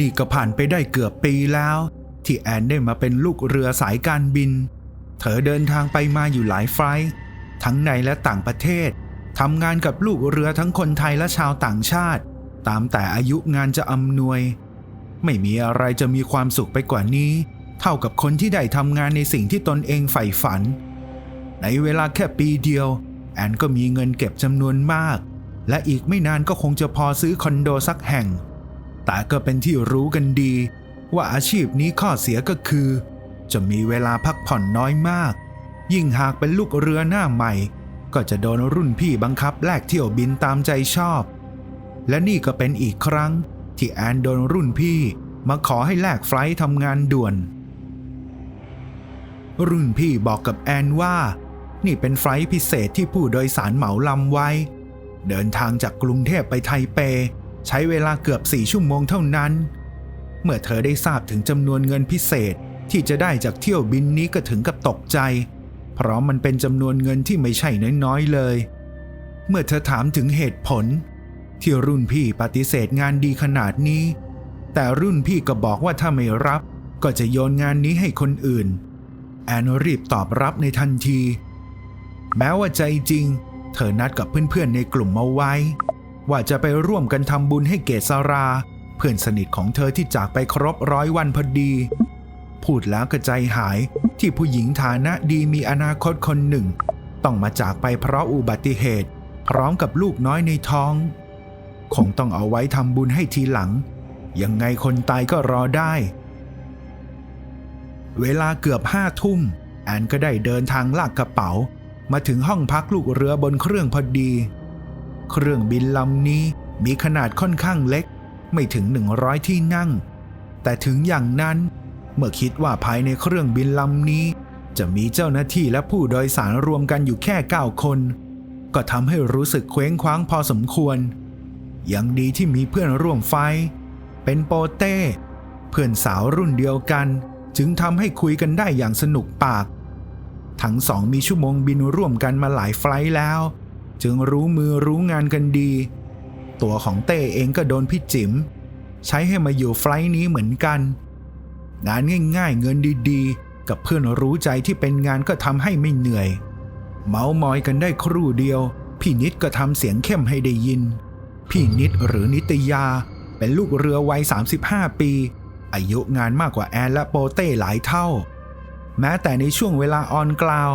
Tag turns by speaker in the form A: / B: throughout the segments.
A: นี่ก็ผ่านไปได้เกือบปีแล้ว ที่แอนได้มาเป็นลูกเรือสายการบิน เธอเดินทางไปมาอยู่หลายไฟล์ทั้งในและต่างประเทศทำงานกับลูกเรือทั้งคนไทยและชาวต่างชาติ ตามแต่อายุงานจะอำนวย ไม่มีอะไรจะมีความสุขไปกว่านี้ เท่ากับคนที่ได้ทำงานในสิ่งที่ตนเองใฝ่ฝัน ในเวลาแค่ปีเดียว แอนก็มีเงินเก็บจำนวนมาก และอีกไม่นานก็คงจะพอซื้อคอนโดสักแห่ง แต่ก็เป็นที่รู้กันดี ว่าอาชีพนี้ข้อเสียก็คือ จะมีเวลาพักผ่อนน้อยมาก ยิ่งหากเป็นลูกเรือหน้าใหม่ ก็จะโดนรุ่นพี่บังคับแลกเที่ยวบินตามใจชอบ และนี่ก็เป็นอีกครั้ง ที่แอนโดนรุ่นพี่มาขอให้แลกไฟล์ทำงานด่วน รุ่นพี่บอกกับแอนว่า นี่เป็นไฟล์พิเศษที่ผู้โดยสารเหมาลำไว้ เดินทางจากกรุงเทพไปไทเป ใช้เวลาเกือบสี่ชั่วโมงเท่านั้น เมื่อเธอได้ทราบถึงจำนวนเงินพิเศษที่จะได้จากเที่ยวบินนี้ก็ถึงกับตกใจ เพราะมันเป็นจำนวนเงินที่ไม่ใช่น้อยๆเลย เมื่อเธอถามถึงเหตุผล ที่รุ่นพี่ปฏิเสธงานดีขนาดนี้ แต่รุ่นพี่ก็บอกว่าถ้าไม่รับก็จะโยนงานนี้ให้คนอื่น แอนรีบตอบรับในทันที แม้ว่าใจจริง เธอนัดกับเพื่อนๆในกลุ่มมาไว้ ว่าจะไปร่วมกันทำบุญให้เกษรา เพื่อนสนิทของเธอที่จากไปครบร้อยวันพอดี พูดแล้วก็ใจหายที่ผู้หญิงฐานะดีมีอนาคตคนหนึ่ง ต้องมาจากไปเพราะอุบัติเหตุ พร้อมกับลูกน้อยในท้อง คงต้องเอาไว้ทำบุญให้ทีหลัง ยังไงคนตายก็รอได้ เวลาเกือบห้าทุ่มแอนก็ได้เดินทางลากกระเป๋า มาถึงห้องพักลูกเรือบนเครื่องพอดี เครื่องบินลำนี้มีขนาดค่อนข้างเล็ก ไม่ถึง 100 ที่นั่ง แต่ถึงอย่างนั้น เมื่อคิดว่าภายในเครื่องบินลำนี้ จะมีเจ้าหน้าที่และผู้โดยสารรวมกันอยู่แค่ 9 คน ก็ทำให้รู้สึกเคว้งคว้างพอสมควร ยังดีที่มีเพื่อนร่วมไฟ เป็นโปเต้ เพื่อนสาวรุ่นเดียวกัน จึงทำให้คุยกันได้อย่างสนุกปาก ทั้งสองมีชั่วโมงบินร่วมกันมาหลายไฟล์แล้ว จึงรู้มือรู้งานกันดี ตัวของเต้เองก็โดนพี่จิมใช้ให้มาอยู่ไฟล์นี้เหมือนกัน งานง่ายๆเงินดีๆ กับเพื่อนรู้ใจที่เป็นงานก็ทำให้ไม่เหนื่อย เมาส์มอยกันได้ครู่เดียว พี่นิดก็ทำเสียงเข้มให้ได้ยิน พี่นิดหรือนิตยา เป็นลูกเรือวัย 35 ปี อายุงานมากกว่าแอนและโปเต้หลายเท่า แม้แต่ในช่วงเวลาออนกราว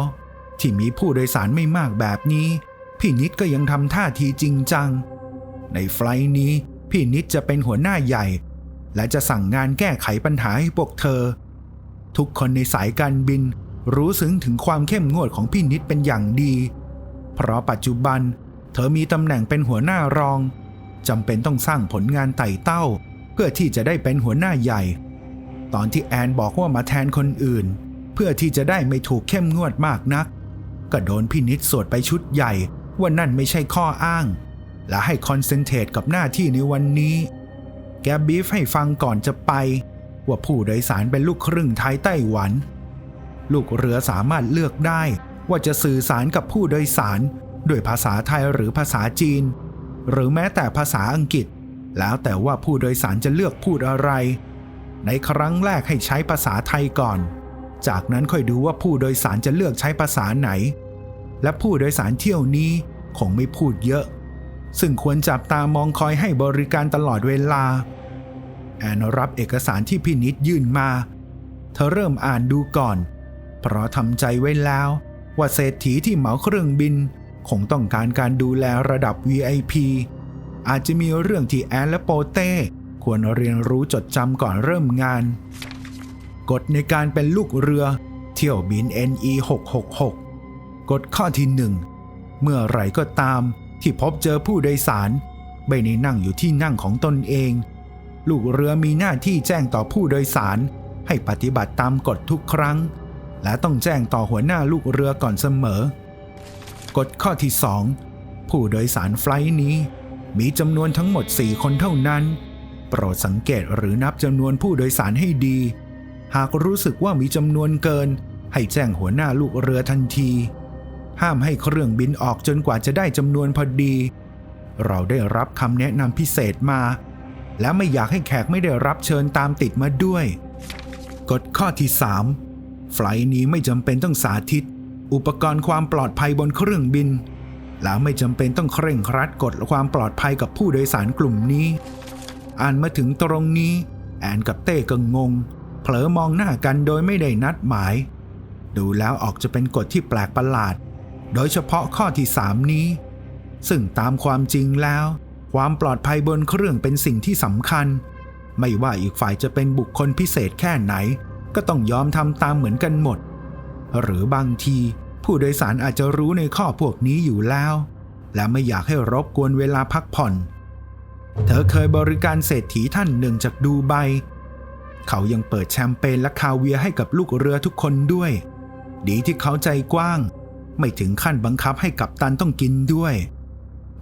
A: ที่มีผู้โดยสารไม่มากแบบนี้ พี่นิดก็ยังทำท่าทีจริงจัง ในไฟล์นี้พี่นิดจะเป็นหัวหน้าใหญ่ และจะสั่งงานแก้ไขปัญหาให้พวกเธอ ทุกคนในสายการบินรู้ซึ้งถึงความเข้มงวดของพี่นิดเป็นอย่างดี เพราะปัจจุบันเธอมีตำแหน่งเป็นหัวหน้ารองจำเป็นต้องสร้างผลงานไต่เต้า เพื่อที่จะได้เป็นหัวหน้าใหญ่ ตอนที่แอนบอกว่ามาแทนคนอื่น เพื่อที่จะได้ไม่ถูกเข้มงวดมากนัก ก็โดนพี่นิดสวดไปชุดใหญ่ ว่านั่นไม่ใช่ข้ออ้าง และให้คอนเซนเทรตกับหน้าที่ในวันนี้ แกบีฟให้ฟังก่อนจะไป ว่าผู้โดยสารเป็นลูกครึ่งไทยไต้หวัน ลูกเรือสามารถเลือกได้ว่าจะสื่อสารกับผู้โดยสารด้วยภาษาไทยหรือภาษาจีน หรือแม้แต่ภาษาอังกฤษ แล้วแต่ว่าผู้โดยสารจะเลือกพูดอะไร ในครั้งแรกให้ใช้ภาษาไทยก่อน จากนั้นค่อยดูว่าผู้โดยสารจะเลือกใช้ภาษาไหน และผู้โดยสารเที่ยวนี้คงไม่พูดเยอะ ซึ่งควรจับตามองคอยให้บริการตลอดเวลา แอนรับเอกสารที่พี่นิดยื่นมา เธอเริ่มอ่านดูก่อน เพราะทำใจไว้แล้ว ว่าเศรษฐีที่เหมาเครื่องบิน คงต้องการการดูแลระดับ VIP อาจจะมีเรื่องที่แอนและโปเต้ควรเรียนรู้จดจำก่อนเริ่มงาน กฎในการเป็นลูกเรือ เที่ยวบิน NE 666 กฎข้อที่หนึ่งเมื่อไหร่ก็ตามที่พบเจอผู้โดยสาร ไม่ได้นั่งอยู่ที่นั่งของตนเอง ลูกเรือมีหน้าที่แจ้งต่อผู้โดยสาร ให้ปฏิบัติตามกฎทุกครั้ง และต้องแจ้งต่อหัวหน้าลูกเรือก่อนเสมอ กฎข้อที่2ผู้โดยสารไฟล์นี้ มีจำนวนทั้งหมด 4 คนเท่านั้น โปรดสังเกตหรือนับจำนวนผู้โดยสารให้ดี หากรู้สึกว่ามีจำนวนเกิน ให้แจ้งหัวหน้าลูกเรือทันที ห้ามให้เครื่องบินออกจนกว่าจะได้จำนวนพอดี เราได้รับคำแนะนำพิเศษมา และไม่อยากให้แขกไม่ได้รับเชิญตามติดมาด้วย กฎข้อที่ 3 ไฟล์นี้ไม่จำเป็นต้องสาธิต อุปกรณ์ความปลอดภัยบนเครื่องบิน และไม่จำเป็นต้องเคร่งครัดกฎความปลอดภัยกับผู้โดยสารกลุ่มนี้ อ่านมาถึงตรงนี้ แอนกับเต้ก็งง เผลอมองหน้ากันโดยไม่ได้นัดหมาย ดูแล้วออกจะเป็นกฎที่แปลกประหลาด โดยเฉพาะข้อที่3นี้ ซึ่งตามความจริงแล้ว ความปลอดภัยบนเครื่องเป็นสิ่งที่สำคัญ ไม่ว่าอีกฝ่ายจะเป็นบุคคลพิเศษแค่ไหน ก็ต้องยอมทำตามเหมือนกันหมด หรือบางที ผู้โดยสารอาจจะรู้ในข้อพวกนี้อยู่แล้ว และไม่อยากให้รบกวนเวลาพักผ่อน เธอเคยบริการเศรษฐีท่านหนึ่งจากดูไบเขายังเปิดแชมเปญและคาเวียให้กับลูกเรือทุกคนด้วย ดีที่เขาใจกว้าง ไม่ถึงขั้นบังคับให้กัปตันต้องกินด้วย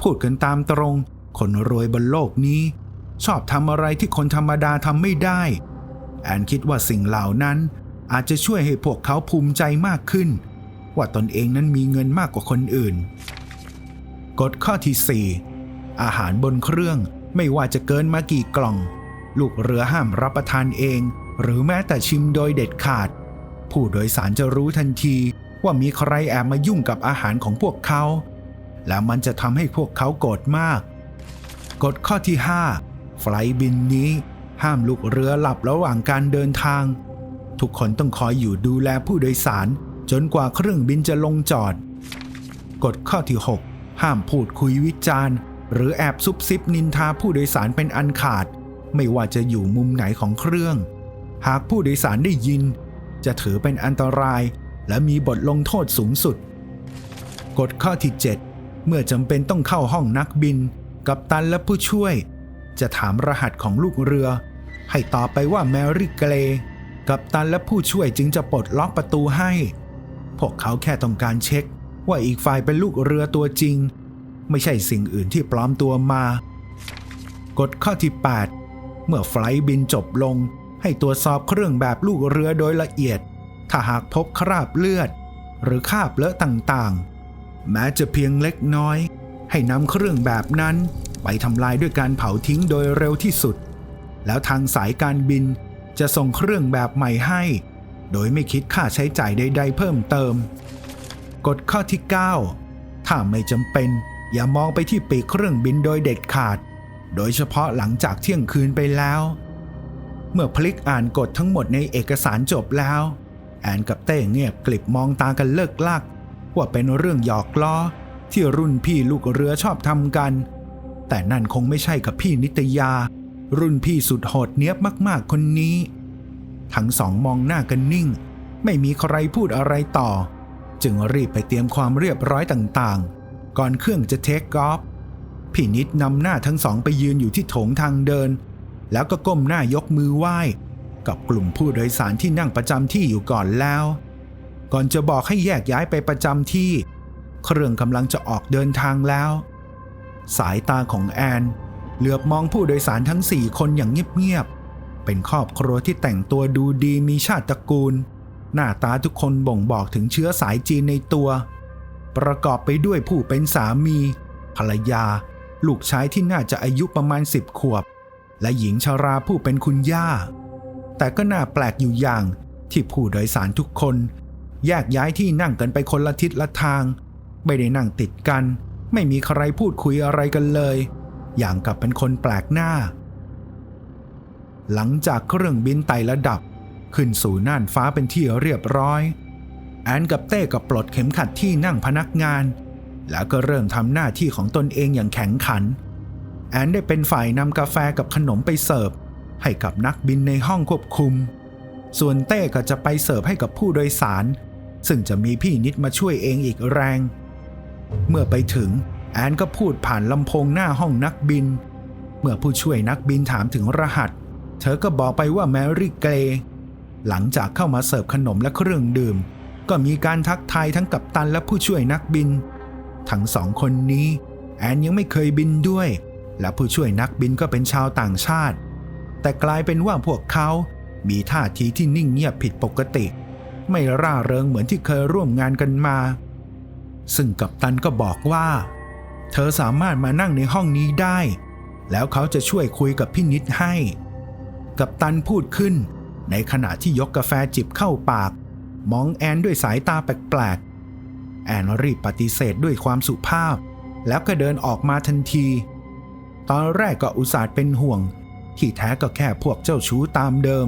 A: พูดกันตามตรง คนรวยบนโลกนี้ ชอบทำอะไรที่คนธรรมดาทำไม่ได้ แอนคิดว่าสิ่งเหล่านั้นอาจจะช่วยให้พวกเขาภูมิใจมากขึ้น ว่าตนเองนั้นมีเงินมากกว่าคนอื่น กฎข้อที่ 4 อาหารบนเครื่องไม่ว่าจะเกินมากี่กล่อง ลูกเรือห้ามรับประทานเอง หรือแม้แต่ชิมโดยเด็ดขาด ผู้โดยสารจะรู้ทันที ว่ามีใครแอบมายุ่งกับอาหารของพวกเขา และมันจะทำให้พวกเขาโกรธมาก กฎข้อที่ 5 ไฟล์บินนี้ห้ามลูกเรือหลับระหว่างการเดินทาง ทุกคนต้องคอยอยู่ดูแลผู้โดยสาร จนกว่าเครื่องบินจะลงจอด กฎข้อที่ 6 ห้ามพูดคุยวิจารณ์ หรือแอบซุบซิบนินทาผู้โดยสารเป็นอันขาด ไม่ว่าจะอยู่มุมไหนของเครื่อง หากผู้โดยสารได้ยิน จะถือเป็นอันตราย และมีบทลงโทษสูงสุด กฎข้อที่ 7 เมื่อจำเป็นต้องเข้าห้องนักบิน กัปตันและผู้ช่วย จะถามรหัสของลูกเรือ ให้ตอบไปว่าแมรี่เกรกัปตันและผู้ช่วยจึงจะปลดล็อกประตูให้ พวกเขาแค่ต้องการเช็ค ว่าอีกฝ่ายเป็นลูกเรือตัวจริง ไม่ใช่สิ่งอื่นที่ปลอมตัวมา กฎข้อที่ 8 เมื่อไฟล์บินจบลงให้ตรวจสอบเครื่องแบบลูกเรือโดยละเอียด ถ้าหากพบคราบเลือด หรือคราบเลอะต่างๆ แม้จะเพียงเล็กน้อย ให้นำเครื่องแบบนั้น ไปทำลายด้วยการเผาทิ้งโดยเร็วที่สุด แล้วทางสายการบินจะส่งเครื่องแบบใหม่ให้ โดยไม่คิดค่าใช้จ่ายใด ๆ เพิ่มเติม กฎข้อที่ 9 ถ้าไม่จำเป็น อย่ามองไปที่ปีกเครื่องบินโดยเด็ดขาด โดยเฉพาะหลังจากเที่ยงคืนไปแล้ว เมื่อพลิกอ่านกฎทั้งหมดในเอกสารจบแล้ว แอนกับเต้เงียบกลิบมองตากันเลิกลัก ว่าเป็นเรื่องหยอกล้อ ที่รุ่นพี่ลูกเรือชอบทำกัน แต่นั่นคงไม่ใช่กับพี่นิตยา รุ่นพี่สุดโหดเนี้ยบมากๆคนนี้ ทั้งสองมองหน้ากันนิ่ง ไม่มีใครพูดอะไรต่อ จึงรีบไปเตรียมความเรียบร้อยต่างๆ ก่อนเครื่องจะเทคกอฟพี่นิดนำหน้าทั้งสองไปยืนอยู่ที่โถงทางเดิน แล้วก็ก้มหน้ายกมือไหว้ กับกลุ่มผู้โดยสารที่นั่งประจำที่อยู่ก่อนแล้ว ก่อนจะบอกให้แยกย้ายไปประจำที่ เครื่องกำลังจะออกเดินทางแล้ว สายตาของแอน เหลือบมองผู้โดยสารทั้งสี่คนอย่างเงียบๆ เป็นครอบครัวที่แต่งตัวดูดีมีชาติตระกูล หน้าตาทุกคนบ่งบอกถึงเชื้อสายจีนในตัว ประกอบไปด้วยผู้เป็นสามี ภรรยา ลูกชายที่น่าจะอายุประมาณสิบขวบ และหญิงชาราผู้เป็นคุณย่า แต่ก็น่าแปลกอยู่อย่าง ที่ผู้โดยสารทุกคน แยกย้ายที่นั่งกันไปคนละทิศละทาง ไม่ได้นั่งติดกัน ไม่มีใครพูดคุยอะไรกันเลย อย่างกับเป็นคนแปลกหน้า หลังจากเครื่องบินไต่ระดับ ขึ้นสู่น่านฟ้าเป็นที่เรียบร้อย แอนกับเต้ก็ปลดเข็มขัดที่นั่งพนักงาน แล้วก็เริ่มทำหน้าที่ของตนเองอย่างแข็งขัน แอนได้เป็นฝ่ายนำกาแฟกับขนมไปเสิร์ฟ ให้กับนักบินในห้องควบคุม ส่วนเต้ก็จะไปเสิร์ฟให้กับผู้โดยสาร ซึ่งจะมีพี่นิดมาช่วยเองอีกแรง เมื่อไปถึงแอนก็พูดผ่านลำโพงหน้าห้องนักบิน เมื่อผู้ช่วยนักบินถามถึงรหัส เธอก็บอกไปว่าแมรี่เกรย์หลังจากเข้ามาเสิร์ฟขนมและเครื่องดื่ม ก็มีการทักทายทั้งกัปตันและผู้ช่วยนักบิน ทั้งสองคนนี้ แอนยังไม่เคยบินด้วย และผู้ช่วยนักบินก็เป็นชาวต่างชาติ แต่กลายเป็นว่าพวกเขามีท่าทีที่นิ่งเงียบผิดปกติ ไม่ร่าเริงเหมือนที่เคยร่วมงานกันมา ซึ่งกัปตันก็บอกว่า เธอสามารถมานั่งในห้องนี้ได้ แล้วเขาจะช่วยคุยกับพี่นิดให้ กับตันพูดขึ้น ในขณะที่ยกกาแฟจิบเข้าปาก มองแอนด้วยสายตาแปลกๆ แอนรีบปฏิเสธด้วยความสุภาพ แล้วก็เดินออกมาทันที ตอนแรกก็อุตส่าห์เป็นห่วง ที่แท้ก็แค่พวกเจ้าชู้ตามเดิม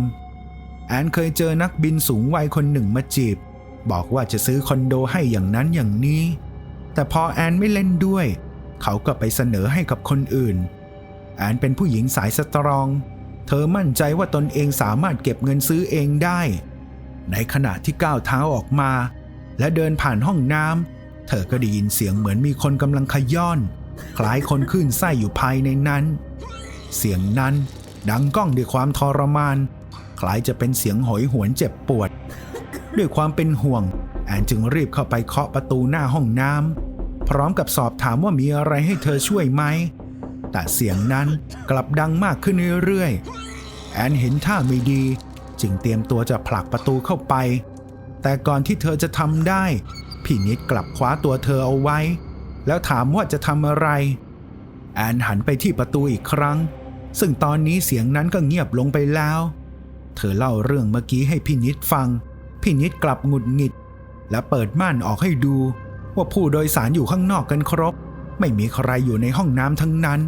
A: แอนเคยเจอนักบินสูงวัยคนหนึ่งมาจีบ บอกว่าจะซื้อคอนโดให้อย่างนั้นอย่างนี้ แต่พอแอนไม่เล่นด้วย เขาก็ไปเสนอให้กับคนอื่น แอนเป็นผู้หญิงสายสตรอง เธอมั่นใจว่าตนเองสามารถเก็บเงินซื้อเองได้ ในขณะที่ก้าวเท้าออกมา และเดินผ่านห้องน้ำเธอก็ได้ยินเสียงเหมือนมีคนกำลังขย้อน คล้ายคนขึ้นไส้อยู่ภายในนั้น เสียงนั้นดังก้องด้วยความทรมาน คล้ายจะเป็นเสียงโหยหวนเจ็บปวด ด้วยความเป็นห่วง แอนจึงรีบเข้าไปเคาะประตูหน้าห้องน้ำพร้อมกับสอบถามว่ามีอะไรให้เธอช่วยไหม แต่เสียงนั้นกลับดังมากขึ้นเรื่อยๆ แอนเห็นท่าไม่ดี จึงเตรียมตัวจะผลักประตูเข้าไป แต่ก่อนที่เธอจะทำได้ พี่นิดกลับคว้าตัวเธอเอาไว้ แล้วถามว่าจะทำอะไร แอนหันไปที่ประตูอีกครั้ง ซึ่งตอนนี้เสียงนั้นก็เงียบลงไปแล้ว เธอเล่าเรื่องเมื่อกี้ให้พี่นิดฟัง พี่นิดกลับหงุดหงิด และเปิดม่านออกให้ดู ว่าผู้โดยสารอยู่ข้างนอกกันครบ ไม่มีใครอยู่ในห้องน้ำทั้งนั้น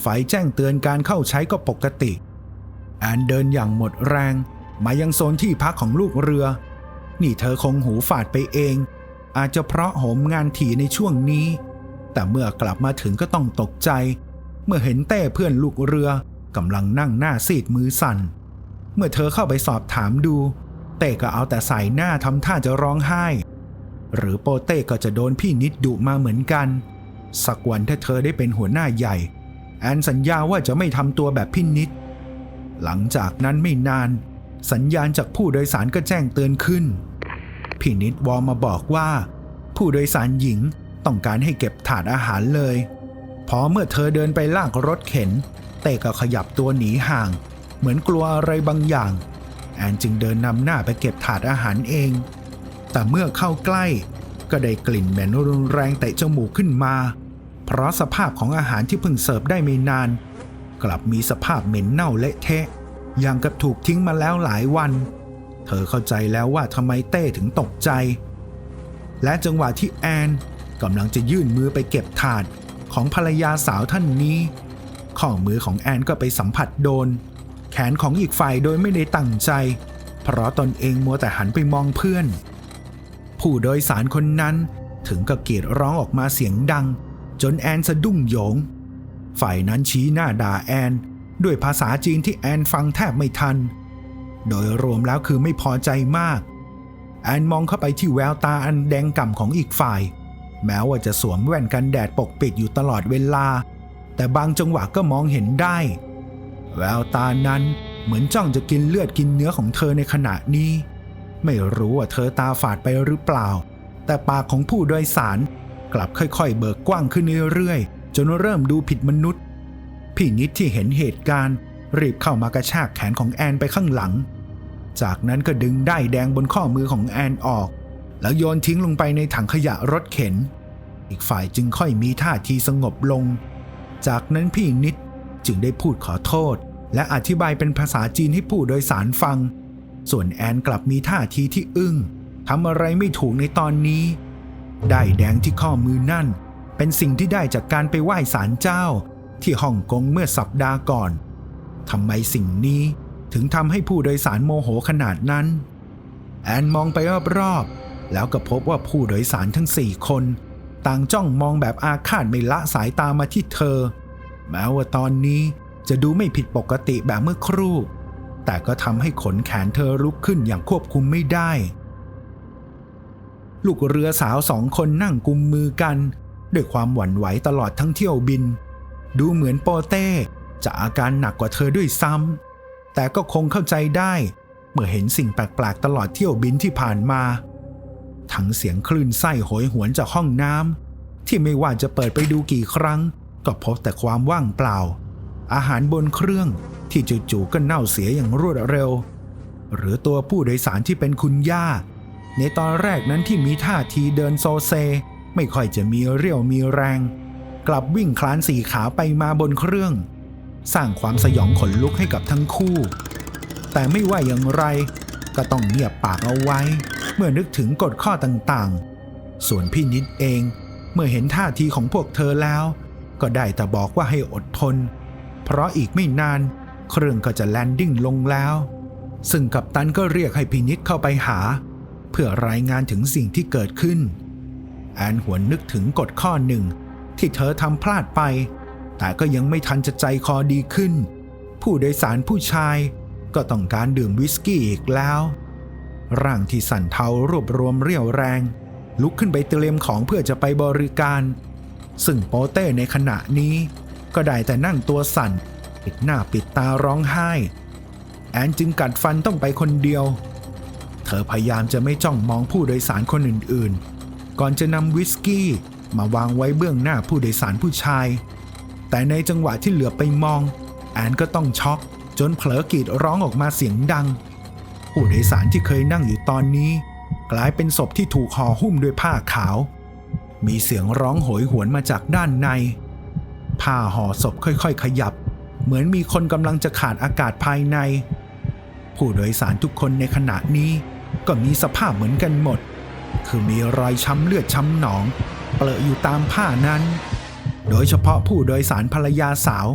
A: ไฟแจ้งเตือนการเข้าใช้ก็ปกติแอนเดินอย่างหมดแรง มายังโซนที่พักของลูกเรือ นี่เธอคงหูฝาดไปเอง อาจจะเพราะโหมงานถี่ในช่วงนี้ แต่เมื่อกลับมาถึงก็ต้องตกใจ เมื่อเห็นเต้เพื่อนลูกเรือกำลังนั่งหน้าซีดมือสั่น เมื่อเธอเข้าไปสอบถามดู เต้ก็เอาแต่ใส่หน้าทำท่าจะร้องไห้ หรือโปเต้ก็จะโดนพี่นิดดุมาเหมือนกัน สักวันถ้าเธอได้เป็นหัวหน้าใหญ่ แอนสัญญาว่าจะไม่ทำตัวแบบพี่นิด หลังจากนั้นไม่นาน สัญญาณจากผู้โดยสารก็แจ้งเตือนขึ้น พี่นิดวอมาบอกว่า ผู้โดยสารหญิงต้องการให้เก็บถาดอาหารเลย พอเมื่อเธอเดินไปลากรถเข็น เต้ก็ขยับตัวหนีห่าง เหมือนกลัวอะไรบางอย่าง แอนจึงเดินนำหน้าไปเก็บถาดอาหารเอง แต่เมื่อเข้าใกล้ ก็ได้กลิ่นเหม็นรุนแรงเตะจมูกขึ้นมา เพราะสภาพของอาหารที่เพิ่งเสิร์ฟได้ไม่นาน กลับมีสภาพเหม็นเน่าเละเทะอย่างกับถูกทิ้งมาแล้วหลายวัน เธอเข้าใจแล้วว่าทำไมเต้ถึงตกใจ และจังหวะที่แอนกำลังจะยื่นมือไปเก็บถาด ของภรรยาสาวท่านนี้ข้อมือของแอนก็ไปสัมผัสโดน แขนของอีกฝ่ายโดยไม่ได้ตั้งใจ เพราะตนเองมัวแต่หันไปมองเพื่อน ผู้โดยสารคนนั้นถึงกับกรีดร้องออกมาเสียงดัง จนแอนสะดุ้งโยง ฝ่ายนั้นชี้หน้าด่าแอน ด้วยภาษาจีนที่แอนฟังแทบไม่ทัน โดยรวมแล้วคือไม่พอใจมาก แอนมองเข้าไปที่แววตาอันแดงก่ำของอีกฝ่าย แม้ว่าจะสวมแว่นกันแดดปกปิดอยู่ตลอดเวลา แต่บางจังหวะก็มองเห็นได้ แววตานั้นเหมือนจ้องจะกินเลือดกินเนื้อของเธอในขณะนี้ ไม่รู้ว่าเธอตาฝาดไปหรือเปล่า แต่ปากของผู้โดยสารกลับค่อยๆ เบิกกว้างขึ้นเรื่อยๆ จนเริ่มดูผิดมนุษย์ พี่นิดที่เห็นเหตุการณ์ รีบเข้ามากระชากแขนของแอนไปข้างหลัง จากนั้นก็ดึงได้แดงบนข้อมือของแอนออก แล้วโยนทิ้งลงไปในถังขยะรถเข็น อีกฝ่ายจึงค่อยมีท่าทีสงบลง จากนั้นพี่นิดจึงได้พูดขอโทษ และอธิบายเป็นภาษาจีนให้ผู้โดยสารฟัง ส่วนแอนกลับมีท่าทีที่อึ้งทำอะไรไม่ถูกในตอนนี้ ได้แดงที่ข้อมือนั่น เป็นสิ่งที่ได้จากการไปไหว้ศาลเจ้า ที่ฮ่องกงเมื่อสัปดาห์ก่อนทำไมสิ่งนี้ถึงทำให้ผู้โดยสารโมโหขนาดนั้น แอนมองไปรอบๆ แล้วก็พบว่าผู้โดยสารทั้งสี่คน ต่างจ้องมองแบบอาฆาตไม่ละสายตามาที่เธอ แม้ว่าตอนนี้จะดูไม่ผิดปกติแบบเมื่อครู่ แต่ก็ทำให้ขนแขนเธอลุกขึ้นอย่างควบคุมไม่ได้ ลูกเรือสาวสองคนนั่งกุมมือกัน ด้วยความหวั่นไหวตลอดทั้งเที่ยวบิน ดูเหมือนโปเต้จะอาการหนักกว่าเธอด้วยซ้ำแต่ก็คงเข้าใจได้ เมื่อเห็นสิ่งแปลกๆตลอดเที่ยวบินที่ผ่านมา ทั้งเสียงคลื่นไส้โหยหวนจากห้องน้ำที่ไม่ว่าจะเปิดไปดูกี่ครั้ง ก็พบแต่ความว่างเปล่า อาหารบนเครื่องที่จู่ๆก็เน่าเสียอย่างรวดเร็ว หรือตัวผู้โดยสารที่เป็นคุณย่า ในตอนแรกนั้นที่มีท่าทีเดินโซเซ ไม่ค่อยจะมีเรี่ยวมีแรง กลับวิ่งคลานสี่ขาไปมาบนเครื่อง สร้างความสยองขนลุกให้กับทั้งคู่ แต่ไม่ว่าอย่างไร ก็ต้องเงียบปากเอาไว้ เมื่อนึกถึงกฎข้อต่างๆ ส่วนพี่นิดเองเมื่อเห็นท่าทีของพวกเธอแล้ว ก็ได้แต่บอกว่าให้อดทน เพราะอีกไม่นานเครื่องก็จะแลนดิ้งลงแล้ว ซึ่งกัปตันก็เรียกให้พินิษเข้าไปหา เพื่อรายงานถึงสิ่งที่เกิดขึ้น แอนหวนนึกถึงกฎข้อหนึ่งที่เธอทำพลาดไป แต่ก็ยังไม่ทันจะใจคอดีขึ้น ผู้โดยสารผู้ชาย ก็ต้องการดื่มวิสกี้อีกแล้ว ร่างที่สั่นเทารวบรวมเรี่ยวแรง ลุกขึ้นไปเตรียมของเพื่อจะไปบริการ ซึ่งโปเต้ในขณะนี้ ก็ได้แต่นั่งตัวสั่น ปิดหน้าปิดตาร้องไห้ แอนจึงกัดฟันต้องไปคนเดียว เธอพยายามจะไม่จ้องมองผู้โดยสารคนอื่นๆ ก่อนจะนำวิสกี้มาวางไว้เบื้องหน้าผู้โดยสารผู้ชาย แต่ในจังหวะที่เหลือไปมอง แอนก็ต้องช็อก จนเผลอกรีดร้องออกมาเสียงดัง ผู้โดยสารที่เคยนั่งอยู่ตอนนี้ กลายเป็นศพที่ถูกห่อหุ้มด้วยผ้าขาว มีเสียงร้องโหยหวนมาจากด้านใน ผ้าห่อศพค่อยๆ ขยับ เหมือนมีคนกำลังจะขาดอากาศภายใน ผู้โดยสารทุกคนในขณะนี้ ก็มีสภาพเหมือนกันหมด คือมีรอยช้ำเลือดช้ำหนอง เปลอะอยู่ตามผ้านั้น โดยเฉพาะผู้โดยสารภรรยาสาว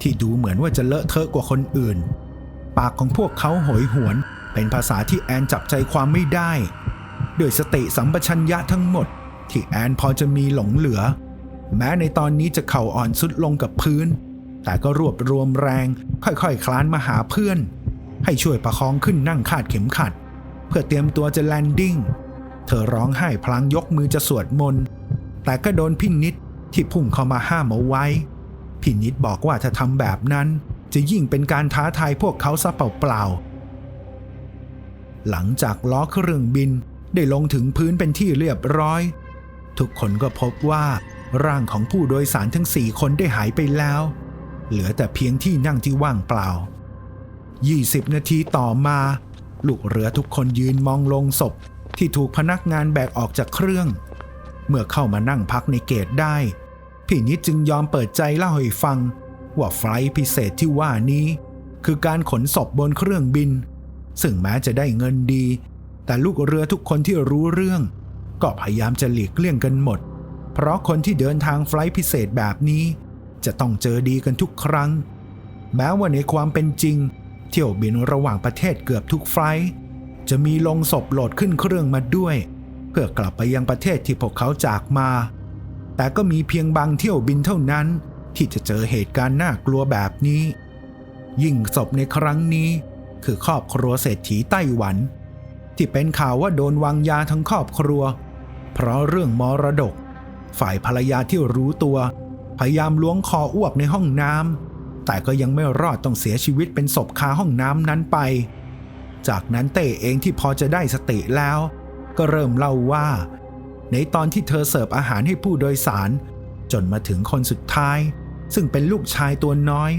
A: ที่ดูเหมือนว่าจะเลอะเทอะกว่าคนอื่น ปากของพวกเขาโหยหวน เป็นภาษาที่แอนจับใจความไม่ได้ ด้วยสติสัมปชัญญะทั้งหมด ที่แอนพอจะมีหลงเหลือ แม้ในตอนนี้จะเข่าอ่อนสุดลงกับพื้น แต่ก็รวบรวมแรง ค่อยๆคลานมาหาเพื่อน ให้ช่วยประคองขึ้นนั่งคาดเข็มขัด เพื่อเตรียมตัวจะแลนดิ้งเธอร้องไห้พลางยกมือจะสวดมนต์แต่ก็โดนพี่นิดที่พุ่งเข้ามาห้ามเอาไว้ พี่นิดบอกว่าถ้าทำแบบนั้นจะยิ่งเป็นการท้าทายพวกเขาซะเปล่าๆ หลังจากล้อเครื่องบินได้ลงถึงพื้นเป็นที่เรียบร้อย ทุกคนก็พบว่าร่างของผู้โดยสารทั้งสี่คนได้หายไปแล้ว เหลือแต่เพียงที่นั่งที่ว่างเปล่า 20 นาทีต่อมา ลูกเรือทุกคนยืนมองลงศพ ที่ถูกพนักงานแบกออกจากเครื่อง เมื่อเข้ามานั่งพักในเกตได้ พี่นิดจึงยอมเปิดใจเล่าให้ฟัง ว่าไฟล์พิเศษที่ว่านี้ คือการขนศพบนเครื่องบิน ซึ่งแม้จะได้เงินดี แต่ลูกเรือทุกคนที่รู้เรื่อง ก็พยายามจะหลีกเลี่ยงกันหมด เพราะคนที่เดินทางไฟล์พิเศษแบบนี้ จะต้องเจอดีกันทุกครั้ง แม้ว่าในความเป็นจริง เที่ยวบินระหว่างประเทศเกือบทุกไฟล์จะมีลงศพโหลดขึ้นเครื่องมาด้วย เพื่อกลับไปยังประเทศที่พวกเขาจากมา แต่ก็มีเพียงบางเที่ยวบินเท่านั้น ที่จะเจอเหตุการณ์น่ากลัวแบบนี้ ยิ่งศพในครั้งนี้ คือครอบครัวเศรษฐีไต้หวัน ที่เป็นข่าวว่าโดนวางยาทั้งครอบครัว เพราะเรื่องมรดก ฝ่ายภรรยาที่รู้ตัว พยายามล้วงคออ้วกในห้องน้ำแต่ก็ยังไม่รอดต้องเสียชีวิตเป็นศพคาห้องน้ำนั้นไป จากนั้นเต้เองที่พอจะได้สติแล้ว ก็เริ่มเล่าว่า ในตอนที่เธอเสิร์ฟอาหารให้ผู้โดยสาร จนมาถึงคนสุดท้าย ซึ่งเป็นลูกชายตัวน้อย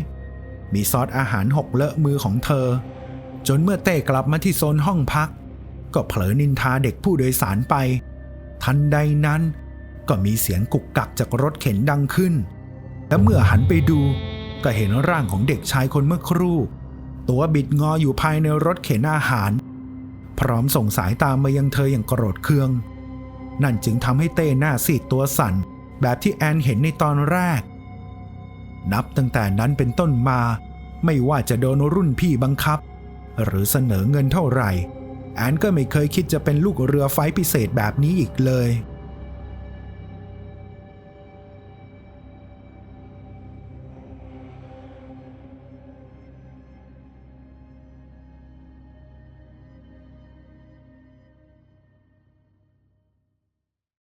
A: มีซอสอาหารหกเลอะมือของเธอ จนเมื่อเต้กลับมาที่โซนห้องพัก ก็เผลอนินทาเด็กผู้โดยสารไป ทันใดนั้น ก็มีเสียงกุกกักจากรถเข็นดังขึ้น และเมื่อหันไปดูก็เห็นร่างของเด็กชายคนเมื่อครู่ ตัวบิดงออยู่ภายในรถเข็นอาหาร พร้อมส่งสายตามมายังเธออย่างโกรธเคือง นั่นจึงทำให้เต้หน้าซีดตัวสั่น แบบที่แอนเห็นในตอนแรก นับตั้งแต่นั้นเป็นต้นมา ไม่ว่าจะโดนรุ่นพี่บังคับ หรือเสนอเงินเท่าไหร่ แอนก็ไม่เคยคิดจะเป็นลูกเรือไฟพิเศษแบบนี้อีกเลย